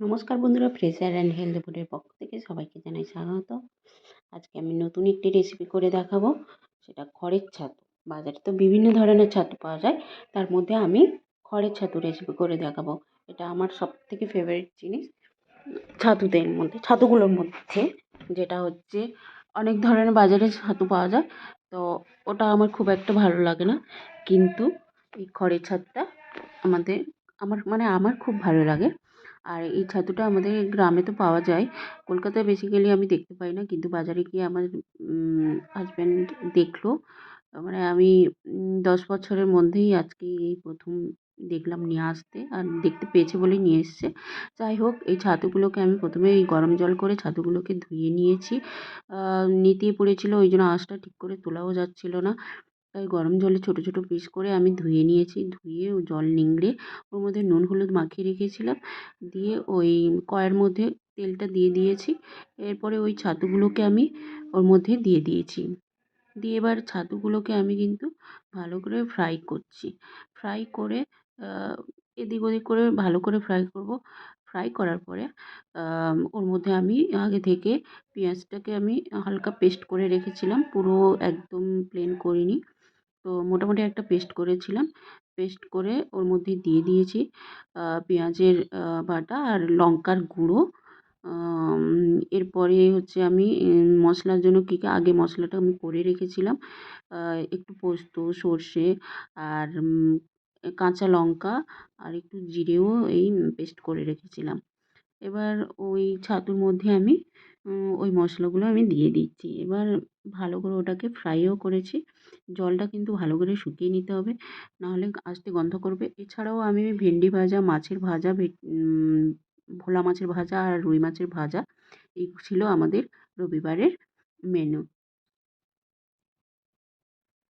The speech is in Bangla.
নমস্কার বন্ধুরা ফ্রেশার অ্যান্ড হেলদি ফুডের পক্ষ থেকে সবাইকে জানাই স্বাগত। আজকে আমি নতুন একটি রেসিপি করে দেখাবো, সেটা খড়ের ছাতু। বাজারে তো বিভিন্ন ধরনের ছাতু পাওয়া যায়, তার মধ্যে আমি খড়ের ছাতু রেসিপি করে দেখাবো। এটা আমার সব থেকে ফেভারিট জিনিস ছাতুদের মধ্যে, ছাতুগুলোর মধ্যে, যেটা হচ্ছে অনেক ধরনের বাজারে ছাতু পাওয়া যায়। তো ওটা আমার খুব একটা ভালো লাগে না, কিন্তু এই খড়ের ছাতুটা আমাদের আমার মানে আমার খুব ভালো লাগে। আর এই ছাতুটা আমাদের গ্রামে তো পাওয়া যায়। কলকাতায় বেসিক্যালি আমি দেখতে পাই না, কিন্তু বাজারে গিয়ে আমার হাজব্যান্ড দেখল। মানে আমি দশ বছরের মধ্যেই আজকে এই প্রথম দেখলাম নিয়ে আসতে। আর দেখতে পেয়েছে বলেই নিয়ে এসছে। যাই হোক, এই ছাতুগুলোকে আমি প্রথমে এই গরম জল করে ছাতুগুলোকে ধুয়ে নিয়েছি। নেতিয়ে পড়েছিল, ওই জন্য আঁশটা ঠিক করে তোলাও যাচ্ছিল না। তাই গরম জলে ছোটো ছোটো পিস করে আমি ধুয়ে নিয়েছি। ধুয়ে জল নিংড়ে ওর মধ্যে নুন হলুদ মাখিয়ে রেখেছিলাম। দিয়ে ওই কড়াইয়ের মধ্যে তেলটা দিয়ে দিয়েছি। এরপরে ওই ছাতুগুলোকে আমি ওর মধ্যে দিয়ে দিয়েছি। দিয়ে এবার ছাতুগুলোকে আমি কিন্তু ভালো করে ফ্রাই করছি। ফ্রাই করে এদিক ওদিক করে ভালো করে ফ্রাই করব। ফ্রাই করার পরে ওর মধ্যে আমি আগে থেকে পেঁয়াজটাকে আমি হালকা পেস্ট করে রেখেছিলাম। পুরো একদম প্লেন করিনি। তো মোটামুটি একটা পেস্ট করেছিলাম। পেস্ট করে ওর মধ্যে দিয়ে দিয়েছি পেঁয়াজের বাটা আর লঙ্কার গুঁড়ো। এরপরে হচ্ছে আমি মশলার জন্য কী কী, আগে মশলাটা আমি করে রেখেছিলাম। একটু পোস্ত, সর্ষে আর কাঁচা লঙ্কা আর একটু জিরেও এই পেস্ট করে রেখেছিলাম। এবার ওই ছাতুর মধ্যে আমি ওই মশলাগুলো আমি দিয়ে দিচ্ছি। এবার ভালো করে ওটাকে ফ্রাইও করেছি। জলটা কিন্তু ভালো করে শুকিয়ে নিতে হবে, নাহলে আস্তে গন্ধ করবে। এছাড়াও আমি ভেন্ডি ভাজা, মাছের ভাজা ভোলা মাছের ভাজা আর রুই মাছের ভাজা, এই ছিল আমাদের রবিবারের মেনু